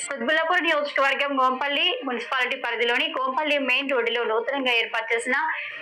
News Quthbullapur నియోజకవర్గం గోంపల్లి municipality పరిధిలోని గోంపల్లి main రోడ్డులో నూతనంగా ఏర్పాటు చేసిన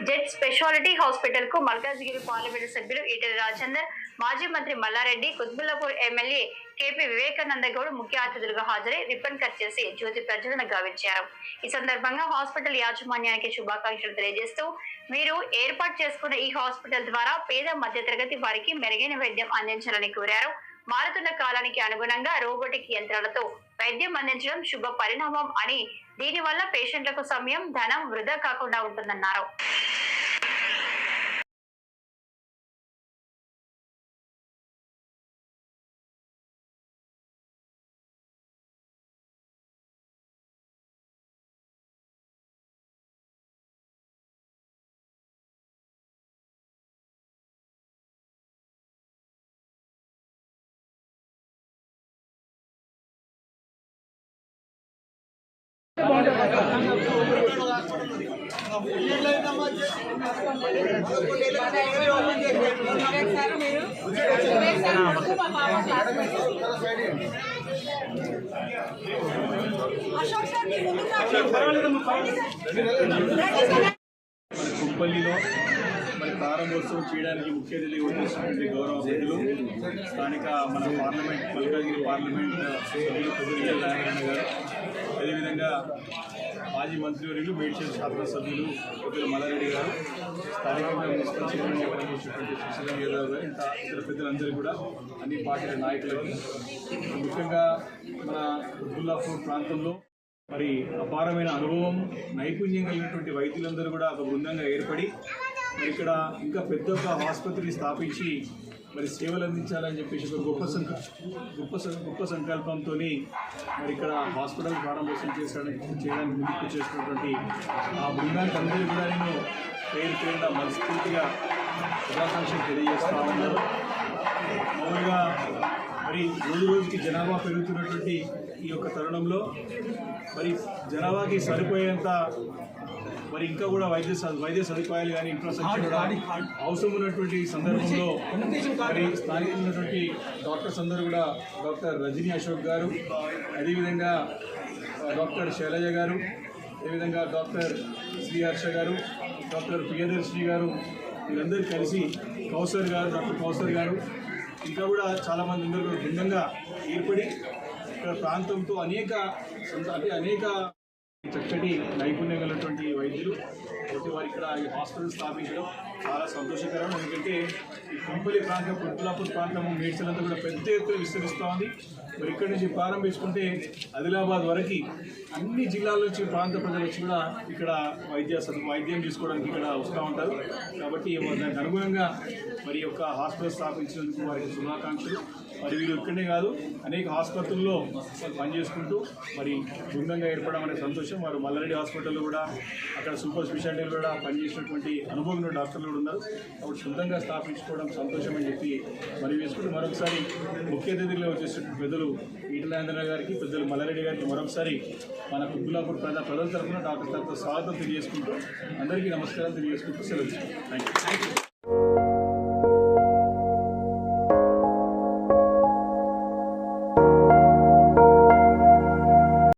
జెట్ స్పెషాలిటీ హాస్పిటల్కు మల్కాజ్గిరి పార్లమెంటు సభ్యులు ఈటెల రాజేందర్ మాజీ మంత్రి మల్లారెడ్డి కుత్బుల్లాపూర్ ఎమ్మెల్యే కేపీ వివేకానంద గౌడ్ ముఖ్య అతిథులుగా హాజరై రిబ్బన్ కట్ చేసి జ్యోతి ప్రజ్వలన గావించారు. ఈ సందర్భంగా హాస్పిటల్ యాజమాన్యానికి శుభాకాంక్షలు తెలియజేస్తూ మీరు ఏర్పాటు చేసుకున్న ఈ హాస్పిటల్ ద్వారా పేద మధ్యతరగతి వారికి మెరుగైన వైద్యం అందించాలని కోరారు. మారుతున్న కాలానికి అనుగుణంగా రోబోటిక్ యంత్రాలతో వైద్యం అందించడం శుభ పరిణామం అని దీనివల్ల పేషెంట్లకు సమయం ధనం వృధా కాకుండా ఉంటుందన్నారు. అశోక్ సార్ మీ ముందుకు కుప్పల్లిలో మరి ప్రారంభోత్సవం చేయడానికి ముఖ్య అతిథి వచ్చేసినటువంటి గౌరవ అతిథులు. స్థానిక మన పార్లమెంట్ మల్కాజ్గిరి పార్లమెంట్ సభ్యులు పొద్దున్న నారాయణ గారు. అదేవిధంగా మాజీ మంత్రివర్యులు మేడ్చల్ శాసనసభ్యులు కొద్దిగా మల్లారెడ్డి గారు స్థానికంగా మున్సిపల్ చైర్మన్ పనిచేసినటువంటి యాదవ్ గారు ఇంకా ఇతర పెద్దలందరూ కూడా అన్ని పార్టీల నాయకులకి. ముఖ్యంగా మన ఉద్దుల్లాపూర్ ప్రాంతంలో మరి అపారమైన అనుభవం నైపుణ్యం కలిగినటువంటి వైద్యులందరూ కూడా ఒక బృందంగా ఏర్పడి మరి ఇక్కడ ఇంకా పెద్ద ఒక ఆసుపత్రి స్థాపించి మరి సేవలు అందించాలని చెప్పేసి ఒక గొప్ప సంక గొప్ప గొప్ప సంకల్పంతో మరి ఇక్కడ హాస్పిటల్ ప్రారంభోత్సవం చేసడానికి చేయడానికి ముందుకు చేసినటువంటి ఆ బృందానికి అందరూ కూడా నేను పేరు పేరున మనస్ఫూర్తిగా శుభాకాంక్షలు తెలియజేస్తా ఉన్నారు మామూలుగా మరి రోజు రోజుకి జనాభా పెరుగుతున్నటువంటి ఈ యొక్క తరుణంలో మరి జనాభాకి సరిపోయేంత మరి ఇంకా కూడా వైద్య స- వైద్య సదుపాయాలు కానీ ఇన్ఫ్రాస్ట్రక్చర్ అవసరం ఉన్నటువంటి సందర్భంలో మరి స్థానికంగా ఉన్నటువంటి డాక్టర్స్ అందరూ కూడా డాక్టర్ రజనీ అశోక్ గారు అదేవిధంగా డాక్టర్ శైలజ గారు అదేవిధంగా డాక్టర్ శ్రీహర్ష గారు డాక్టర్ ప్రియదర్శిని గారు వీరందరూ కలిసి కౌసర్ గారు డాక్టర్ కౌసర్ గారు ఇంకా కూడా చాలామంది అందరూ కూడా భిన్నంగా ఏర్పడి ఇక్కడ ప్రాంతంతో అనేక అంటే అనేక చక్కటి నైపుణ్యం గలటువంటి వైద్యులు. ఒకటి వారు ఇక్కడ ఈ హాస్పిటల్ స్థాపించడం చాలా సంతోషకరం. ఎందుకంటే ఈ కుంపలి ప్రాంతం కుట్లాపూర్ ప్రాంతం మేడ్చలంతా కూడా పెద్ద ఎత్తున విస్తరిస్తూ ఉంది. మరి ఇక్కడి నుంచి ప్రారంభించుకుంటే ఆదిలాబాద్ వరకు అన్ని జిల్లాల నుంచి ప్రాంత ప్రజలు వచ్చి కూడా ఇక్కడ వైద్య వైద్యం తీసుకోవడానికి ఇక్కడ వస్తూ ఉంటారు. కాబట్టి దానికి అనుగుణంగా మరి యొక్క హాస్పిటల్ స్థాపించినందుకు వారికి శుభాకాంక్షలు. మరి వీరు ఇక్కడనే కాదు అనేక ఆసుపత్రుల్లో పనిచేసుకుంటూ మరి బృందంగా ఏర్పడడం అనే సంతోషం. వారు మల్లారెడ్డి హాస్పిటల్లో కూడా అక్కడ సూపర్ స్పెషాలిటీలు కూడా పనిచేసినటువంటి అనుభవం డాక్టర్లు కూడా ఉన్నారు. కాబట్టి సొంతంగా స్థాపించుకోవడం సంతోషం అని చెప్పి మరి వేసుకుంటూ మరొకసారి ముఖ్య అతిథిగా వచ్చేసిన పెద్దలు ఈటలాంధ్ర గారికి పెద్దలు మల్లారెడ్డి గారికి మరొకసారి మన కుబ్బులాపూర్ ప్రజల ప్రజల తరఫున డాక్టర్ తరఫున స్వాగతం తెలియజేసుకుంటూ అందరికీ నమస్కారం తెలియజేసుకుంటూ సెలవు థ్యాంక్ యూ